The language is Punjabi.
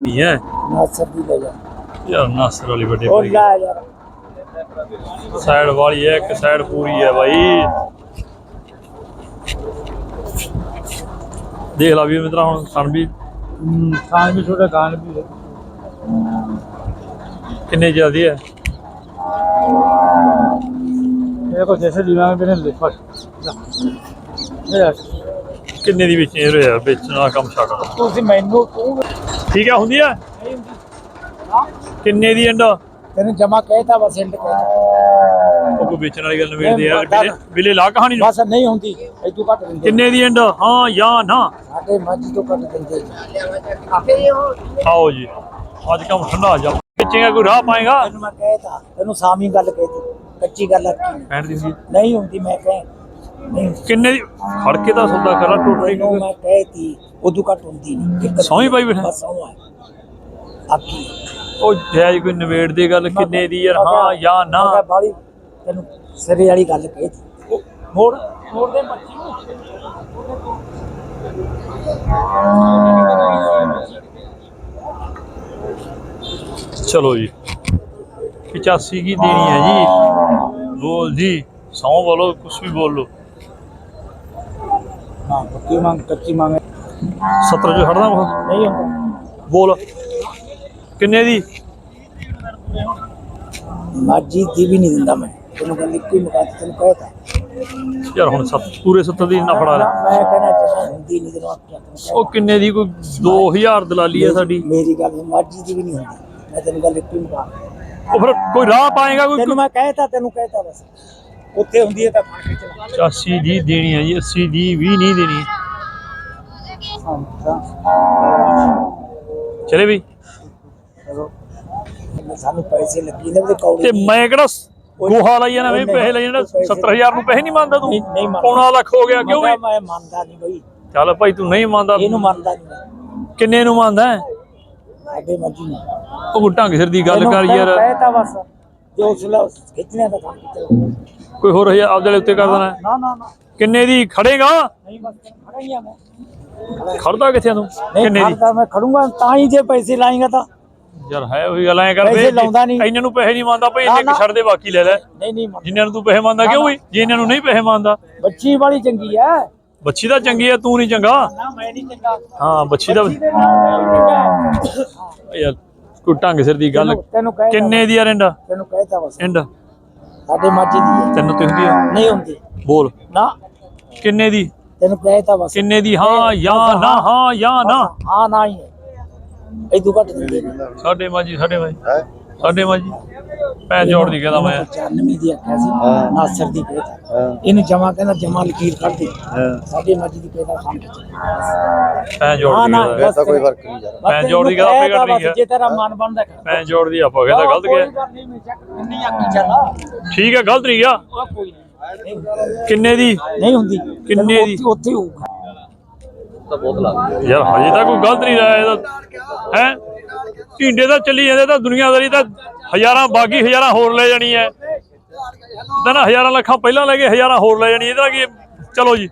ਨਹੀਂ ਹੈ। ਨਾਸਰ ਦੀ ਲੈ ਜਾ। ਯਾਰ ਨਾਸਰ ਵਾਲੀ ਵੱਡੇ ਉਹ ਭਾਈ। ਲੈ ਯਾਰ। ਸਾਈਡ ਵਾਲੀ ਹੈ ਇੱਕ ਸਾਈਡ ਪੂਰੀ ਹੈ ਭਾਈ ਦੇਖ ਲਾ ਵੀ ਮਿੱਤਰਾ ਹੁਣ ਸਣ ਵੀ ਖਾਣ ਵੀ ਛੋਟਾ ਖਾਣ ਵੀ ਕਿੰਨੇ ਜਲਦੀ ਹੈ? ਇਹ ਕੋ ਜੈਸੇ ਲੀਵਾਂ ਵੀ ਨੇ ਲਿਖਾ ਇਹ ਕਿੰਨੇ ਦੀ ਵੇਚਣੀ ਇਹ ਯਾਰ ਵੇਚਣ ਕੰਮ ਛੱਡ ਤੁਸੀਂ ਮੈਨੂੰ ਤੂੰ ਠੀਕ ਹੈ ਹੁੰਦੀ ਹੈ ਕਿੰਨੇ ਦੀ ਅੰਡਾ ਤੈਨੂੰ ਜਮਾ ਕਹਿਤਾ ਬਸ ਇੰਡ ਉਹ ਕੋਈ ਵੇਚਣ ਵਾਲੀ ਗੱਲ ਨਹੀਂ, ਆ ਮੈਂ ਬਿਲੇ ਲਾ ਕਹਾਣੀ ਨੂੰ। ਬਸ ਨਹੀਂ ਹੁੰਦੀ ਐਦੂ ਘੱਟ ਦਿੰਦੇ ਕਿੰਨੇ ਦੀ ਅੰਡਾ ਹਾਂ ਜਾਂ ਨਾ। ਸਾਡੇ ਮੱਝ ਤੋਂ ਘੱਟ ਦਿੰਦੇ ਆਓ ਜੀ। ਅੱਜ ਕੰਮ ਠੰਡਾ ਜਾ। ਵੇਚੇਗਾ ਕੋਈ ਰਾਹ ਪਾਏਗਾ? ਤੈਨੂੰ ਮੈਂ ਕਹਿਤਾ ਤੈਨੂੰ ਸਾਮੀ ਗੱਲ ਕਹਿਤੀ ਕੱਚੀ ਗੱਲ ਆਖੀ 65 ਦੀ ਹੁੰਦੀ ਨਹੀਂ ਹੁੰਦੀ ਮੈਂ ਕਹਿ ਨਹੀਂ ਕਿੰਨੇ ਦੀ ਫੜ ਕੇ ਤਾਂ ਸੌਦਾ ਕਰਾ ਟੋਟਲੀ ਤੈਨੂੰ ਮੈਂ ਕਹਿਤੀ ਉਦੋਂ ਘੱਟ ਹੁੰਦੀ ਨਹੀਂ ਹੀ ਪਾਈ ਬੈਠਾ? ਬਸ ਆਖੀ ਉਹ ਜਾਇਜ਼ ਕੋਈ ਨਵੇੜ ਦੀ ਗੱਲ ਕਿੰਨੇ ਦੀ ਯਾਰ ਹਾਂ ਜਾਂ ਨਾ। ਮੈਂ ਕਿਹਾ ਬਾਹਲੀ ਤੈਨੂੰ ਸਿਰੇ ਵਾਲੀ ਗੱਲ ਕਹਿਤੀ ਮੋੜ ਮੋੜ। ਦੇ ਮੱਛੀ ਨੂੰ। ਚਲੋ ਜੀ। 85 ਕੀ ਦੇਣੀ ਹੈ ਜੀ? ਬੋਲ ਜੀ ਸੌ ਬੋਲੋ ਕੁਛ ਵੀ ਬੋਲ। ਹਾਂ ਪੱਕੀ ਮੰਗ ਕੱਚੀ ਮੰਗ 70 ਜੋ ਛੱਡਦਾ ਉਹ ਨਹੀਂ ਹੁੰਦਾ। ਬੋਲ। ਕਿੰਨੇ ਦੀ? ਮਾਜੀ ਦੀ ਵੀ ਨਹੀਂ ਦਿੰਦਾ ਮੈਂ। ਤੈਨੂੰ ਗੱਲ ਇੱਕੋ ਹੀ ਮੁਕਾ ਤੈਨੂੰ ਕਹਿਤਾ ਯਾਰ ਹੁਣ ਸੱਤ ਪੂਰੇ 70 ਦੀ ਨਾ ਫੜਾ ਲੈ ਮੈਂ ਕਹਿੰਦਾ ਜਮਾ ਹੁੰਦੀ ਨਹੀਂ ਤੈਨੂੰ ਉਹ ਕਿੰਨੇ ਦੀ? ਕੋਈ 2000 ਦਲਾਲੀ ਹੈ ਸਾਡੀ। ਮੇਰੀ ਗੱਲ ਮਾਜੀ ਦੀ ਵੀ ਨਹੀਂ ਹੁੰਦੀ। ਮੈਂ ਤੈਨੂੰ ਗੱਲ ਇੱਕੋ ਹੀ ਮੁਕਾ ਉਹ ਫਿਰ ਕੋਈ ਰਾਹ ਪਾਏਗਾ ਕੋਈ ਤੈਨੂੰ ਮੈਂ ਕਹਿਤਾ ਤੈਨੂੰ ਕਹਿਤਾ ਬਸ। ਉੱਥੇ ਹੁੰਦੀ ਹੈ ਤਾਂ 85 ਦੀ ਦੇਣੀ ਹੈ ਜੀ 80 ਦੀ ਵੀ ਨਹੀਂ ਦੇਣੀ ਚਲੇ ਵੀ। ਚਲੋ। ਸਾਨੂੰ ਪੈਸੇ ਲੱਗੀ ਨੇ ਉਹਦੇ ਕੌੜੇ ਤੇ ਮੈਂ ਕਿਹੜਾ ਗੋਹਾ ਲਾਈ ਜਾਣਾ ਵੀ ਪੈਸੇ ਲਈ ਜਾਣਾ 70000 ਨੂੰ ਪੈਸੇ ਨਹੀਂ ਮੰਨਦਾ ਤੂੰ? ਨਹੀਂ-। ਪੌਣਾ ਲੱਖ ਹੋ ਗਿਆ ਕਿਉਂ ਮੈਂ ਵੀ? ਕਿਹਾ ਮੈਂ ਮੰਨਦਾ ਨਹੀਂ ਬਈ ਚੱਲ ਭਾਈ ਤੂੰ ਨਹੀਂ ਮੰਨਦਾ। ਇਹਨੂੰ ਮੰਨਦਾ ਨਹੀਂ ਮੈਂ। ਕਿੰਨੇ ਨੂੰ ਮੰਨਦਾ ਮਰਜ਼ੀ ਨੂੰ ਉਹ ਢੰਗ ਸਿਰ ਦੀ ਗੱਲ ਕਰ ਯਾਰ। ਕਹਿਤਾ ਬਸ। ਜੋ ਉਸਲਾ ਖਿੱਚਣੇ ਦਾ ਕੰਮ ਕੀਤਾ ਕੋਈ ਹੋਰ ਹਜ਼ਾਰ ਆਪਦੇ ਉੱਤੇ ਕਰ ਦੇਣਾ? ਹੈ? ਨਾ ਨਾ ਨਾ। ਕਿੰਨੇ ਦੀ? ਖੜੇਗਾ? ਨਹੀਂ ਬਸ ਖੜਾ ਹੀ ਆ ਮੈਂ। ਖੜਦਾ ਕਿੱਥੇ ਆ ਤੂੰ? ਨਹੀਂ ਕਿੰਨੇ ਦੀ? ਖੜਦਾ ਮੈਂ ਖੜੂੰਗਾ ਤਾਂ ਹੀ ਜੇ ਪੈਸੇ ਲਾਏਗਾ ਤਾਂ। ਯਾਰ ਹੈ ਉਹੀ ਗੱਲ ਐ ਕਰ ਪੈਸੇ ਲਾਉਂਦਾ ਨਹੀਂ। ਇਹਨਾਂ ਨੂੰ ਪੈਸੇ ਨਹੀਂ ਮੰਨਦਾ ਭਾਈ ਨਾ, ਇੰਨੇ ਕਿ ਨਾ। ਛੱਡ ਦੇ ਬਾਕੀ ਲੈ ਲੈ। ਨਹੀਂ ਨਹੀਂ ਮੰਨਦਾ। ਜਿੰਨਿਆਂ ਨੂੰ ਤੂੰ ਪੈਸੇ ਮੰਨਦਾ ਕਿਉਂ ਵੀ ਜੇ ਇਹਨਾਂ ਨੂੰ ਨਹੀਂ ਪੈਸੇ ਮੰਨਦਾ। ਬੱਚੀ ਵਾਲੀ ਚੰਗੀ ਹੈ ਬੱਚੀ ਤਾਂ ਚੰਗੀ ਆ ਤੂੰ ਨਹੀਂ ਚੰਗਾ। ਨਾ ਮੈਂ ਨਹੀਂ ਚੰਗਾ। ਹਾਂ ਬੱਚੀ ਦਾ। ਯਾਰ ਕੋਈ ਢੰਗ ਸਿਰ ਦੀ ਗੱਲ। ਤੈਨੂੰ- ਕਿੰਨੇ ਦੀ ਆ ਰਿੰਡਾ? ਤੈਨੂੰ ਕਹਿਤਾ ਬਸ। ਇੰਡ ਸਾਡੇ ਮਰਜ਼ੀ ਦੀ ਹੈ। ਤੈਨੂੰ ਤੇ ਹੁੰਦੀ ਆ? ਨਹੀਂ ਹੁੰਦੀ। ਬੋਲ। ਨਾ। ਕਿੰਨੇ ਦੀ? ਤੈਨੂੰ ਕਹਿਤਾ ਬਸ। ਕਿੰਨੇ ਦੀ? ਹਾਂ ਜਾਂ ਨਾ ਹਾਂ ਜਾਂ ਨਾ। ਹਾਂ ਨਾ ਹੀ ਹੈ। ਇਦੋਂ ਘੱਟ ਦਿੰਦੇ ਨੇ। ਸਾਡੇ ਮਾਜੀ ਸਾਡੇ ਮਾਜੀ ਸਾਡੇ ਮਾਜੀ ਪੈ ਜੋੜ ਦੀ ਕਹਿੰਦਾ ਮੈਂ। 95 ਦੀ ਆਖਿਆ ਸੀ। ਨਾਸਰ ਦੀ ਕਹਿਤਾ ਇਹਨੂੰ ਜਮਾ ਕਹਿੰਦਾ ਜਮਾ ਲਕੀਰ ਕੱਢ ਦੇ ਸਾਡੇ ਮਰਜ਼ੀ ਦੀ ਕਹਿਤਾ ਖਾਣ ਕੇ ਪੈ ਜੋੜ ਦੀ ਨਾ ਕਹਿੰਦਾ। ਤਾਂ ਕੋਈ ਫ਼ਰਕ ਨਹੀਂ ਯਾਰ ਮੈਂ ਜੋੜ ਦੀ ਗੱਲ ਆਪੇ ਕੱਢ ਲਈ ਆ। ਜੇ ਤੇਰਾ ਮਨ ਬਣਦਾ ਕਰ। ਪੈ ਜੋੜ ਦੀ ਆਪਾਂ ਕਹਿੰਦਾ ਗਲਤ ਗਿਆ ਮੈਂ ਠੀਕ ਹੈ ਗਲਤ ਨਹੀਂ ਗਿਆ ਉਹ ਕੋਈ ਨਹੀਂ। ਕਿੰਨੇ ਦੀ? ਨਹੀਂ ਹੁੰਦੀ। ਕਿੰਨੇ ਦੀ? ਉੱਥੇ- ਹੋਊਗਾ। ਤਾਂ ਬਹੁਤ ਲੱਗਦਾ। ਯਾਰ ਹਜੇ ਤਾਂ ਕੋਈ ਗਲਤ ਨਹੀਂ ਲਾਇਆ ਇਹਦਾ। ਹੈ? ਢੀਂਡੇ ਤਾਂ ਚੱਲੀ ਜਾਂਦੇ, ਤਾਂ ਦੁਨੀਆਦਾਰੀ ਤਾਂ ਹਜ਼ਾਰਾਂ ਬਾਗੀ ਹਜ਼ਾਰਾਂ ਹੋਰ ਲੈ ਜਾਣੀ ਹੈ। ਤਾਂ ਨਾ ਹਜ਼ਾਰਾਂ ਲੱਖਾਂ ਪਹਿਲਾਂ ਲੈ ਕੇ ਹਜ਼ਾਰਾਂ ਹੋਰ ਲੈ ਜਾਣੀ ਇਹਦਾ ਕੀ ਚਲੋ ਜੀ।